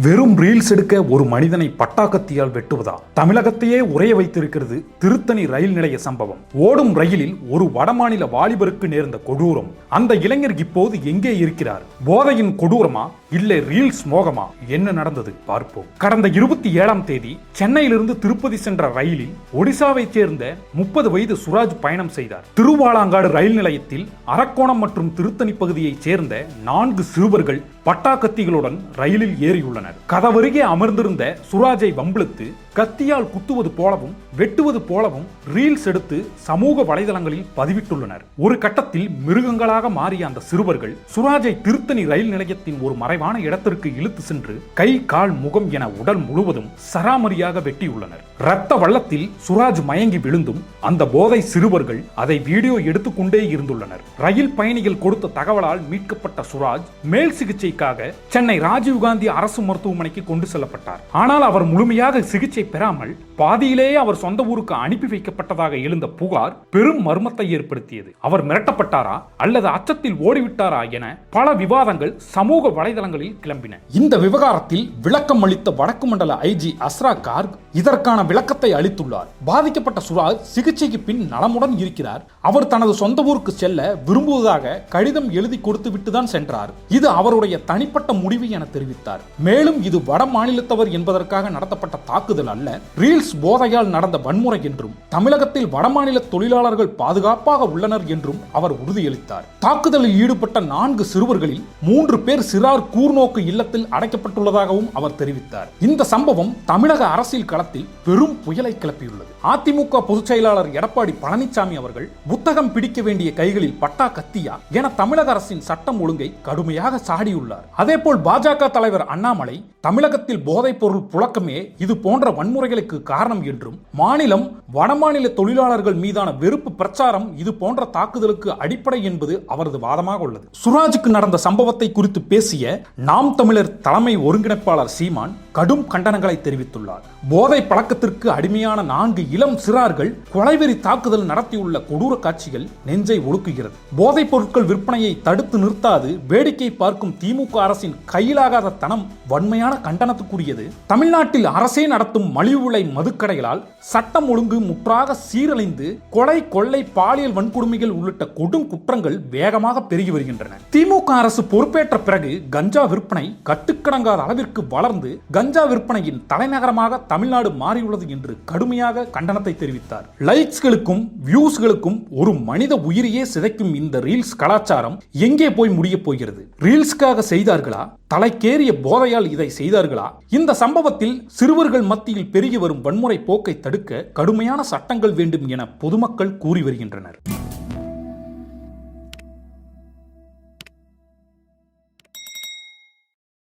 வெறும் ரீல்ஸ் எடுக்க ஒரு மனிதனை பட்டாக்கத்தியால் வெட்டுவதா? தமிழகத்தையே உரைய வைத்திருக்கிறது திருத்தணி ரயில் நிலைய சம்பவம். ஓடும் ரயிலில் ஒரு வடமாநில வாலிபருக்கு நேர்ந்த கொடூரம். அந்த இளைஞர் இப்போது எங்கே இருக்கிறார்? போதையின் கொடூரமா? இல்லை ரீல்ஸ் மோகமா? என்ன நடந்தது? பார்ப்போம். கடந்த இருபத்தி ஏழாம் தேதி சென்னையிலிருந்து திருப்பதி சென்ற ரயிலில் ஒடிசாவைச் சேர்ந்த முப்பது வயது சுராஜ் பயணம் செய்தார். திருவாலாங்காடு ரயில் நிலையத்தில் அரக்கோணம் மற்றும் திருத்தணி பகுதியைச் சேர்ந்த நான்கு சிறுவர்கள் பட்டா கத்திகளுடன் ரயிலில் ஏறியுள்ளனர். கதவருகே அமர்ந்திருந்த சுராஜை வம்பிழுத்து கத்தியால் குத்துவது போலவும் வெட்டுவது போலவும் ரீல்ஸ் எடுத்து சமூக வலைதளங்களில் பதிவிட்டுள்ளனர். ஒரு கட்டத்தில் மிருகங்களாக மாறிய அந்த சிறுவர்கள் சுராஜை திருத்தணி ரயில் நிலையத்தின் ஒரு மறைவான இடத்திற்கு இழுத்து சென்று கை கால் முகம் என உடல் முழுவதும் சராமரியாக வெட்டியுள்ளனர். இரத்த வள்ளத்தில் சுராஜ் மயங்கி விழுந்தும் அந்த போதை சிறுவர்கள் அதை வீடியோ எடுத்துக்கொண்டே இருந்துள்ளனர். ரயில் பயணிகள் கொடுத்த தகவலால் மீட்கப்பட்ட சுராஜ் மேல் சிகிச்சை சிகிச்சைக்காக சென்னை ராஜீவ்காந்தி அரசு மருத்துவமனைக்கு கொண்டு செல்லப்பட்டார். ஆனால் அவர் முழுமையாக சிகிச்சை பெறாமல் பாதியிலேயே அவர் சொந்த ஊருக்கு அனுப்பி வைக்கப்பட்டதாக எழுந்த புகார் பெரும் மர்மத்தை ஏற்படுத்தியது. அவர் மிரட்டப்பட்டாரா அல்லது அச்சத்தில் ஓடிவிட்டாரா என பல விவாதங்கள் சமூக வலைதளங்களில் கிளம்பின. இந்த விவகாரத்தில் விளக்கம் அளித்த வடக்கு மண்டல ஐஜி அஸ்ரா கார்க் இதற்கான விளக்கத்தை அளித்துள்ளார். பாதிக்கப்பட்ட சுராஜ் சிகிச்சைக்கு பின் நலமுடன் இருக்கிறார். அவர் தனது சொந்த ஊருக்கு செல்ல விரும்புவதாக கடிதம் எழுதி கொடுத்து விட்டுதான் சென்றார். இது அவருடைய தனிப்பட்ட முடிவு என தெரிவித்தார். மேலும் இது வட மாநிலத்தவர் என்பதற்காக நடத்தப்பட்ட தாக்குதல் அல்ல ரீல்ஸ் போதையால் நடந்த வன்முறை என்றும் தமிழகத்தில் வடமாநில தொழிலாளர்கள் பாதுகாப்பாக உள்ளனர் என்றும் அவர் உறுதியளித்தார். தாக்குதலில் ஈடுபட்ட நான்கு சிறுவர்களில் மூன்று பேர் சிறார் கூர்நோக்கு இல்லத்தில் அடைக்கப்பட்டுள்ளதாகவும் அவர் தெரிவித்தார். இந்த சம்பவம் தமிழக அரசியல் களத்தில் பெரும் புயலை கிளப்பியுள்ளது. அதிமுக பொதுச் செயலாளர் எடப்பாடி பழனிசாமி அவர்கள் புத்தகம் பிடிக்க வேண்டிய கைகளில் பட்டா கத்தியா? என தமிழக அரசின் சட்டம் ஒழுங்கை கடுமையாக சாடியுள்ளார். அதேபோல் பாஜக தலைவர் அண்ணாமலை தமிழகத்தில் போதைப் பொருள் புழக்கமே இது போன்ற வன்முறைகளுக்கு காரணம் என்றும் மாநிலம் வடமாநில தொழிலாளர்கள் மீதான வெறுப்பு பிரச்சாரம் இது போன்ற தாக்குதலுக்கு அடிப்படை என்பது அவரது வாதமாக உள்ளது. சுராஜுக்கு நடந்த சம்பவத்தை குறித்து பேசிய நாம் தமிழர் தலைமை ஒருங்கிணைப்பாளர் சீமான் கடும் கண்டனங்களை தெரிவித்துள்ளார். போதை பழக்கத்திற்கு அடிமையான நான்கு இளம் சிறார்கள் கொலைவெறி தாக்குதல் நடத்தியுள்ள கொடூர காட்சிகள் நெஞ்சை ஒடுக்குகிறது. போதைப் பொருட்கள் விற்பனையை தடுத்து நிறுத்தாது வேடிக்கை பார்க்கும் திமுக அரசின் கையிலாகாத தனம் வன்மையான கண்டனத்துக்குரியது. தமிழ்நாட்டில் அரசே நடத்தும் மலிவு விலை மதுக்கடைகளால் சட்டம் ஒழுங்கு முற்றாக சீரழிந்து கொலை கொள்ளை பாலியல் வன்கொடுமைகள் உள்ளிட்ட கொடும் குற்றங்கள் வேகமாக பெருகி வருகின்றன. திமுக அரசு பொறுப்பேற்ற பிறகு கஞ்சா விற்பனை கட்டுக்கடங்காத அளவிற்கு வளர்ந்து கஞ்சா விற்பனையின் தலைநகரமாக தமிழ்நாடு மாறியுள்ளது என்று கடுமையாக கண்டனத்தை தெரிவித்தார். லைக்ஸ்களுக்கும் வியூஸ்களுக்கும் ஒரு மனித உயிரையே சிதைக்கும் இந்த ரீல்ஸ் கலாச்சாரம் எங்கே போய் முடியப் போகிறது? ரீல்ஸ்க்காக செய்தார்களா? தலைக்கேறிய போதையால் இதை செய்தார்களா? இந்த சம்பவத்தில் சிறுவர்கள் மத்தியில் பெருகி வரும் வன்முறை போக்கை தடுக்க கடுமையான சட்டங்கள் வேண்டும் என பொதுமக்கள் கூறி வருகின்றனர்.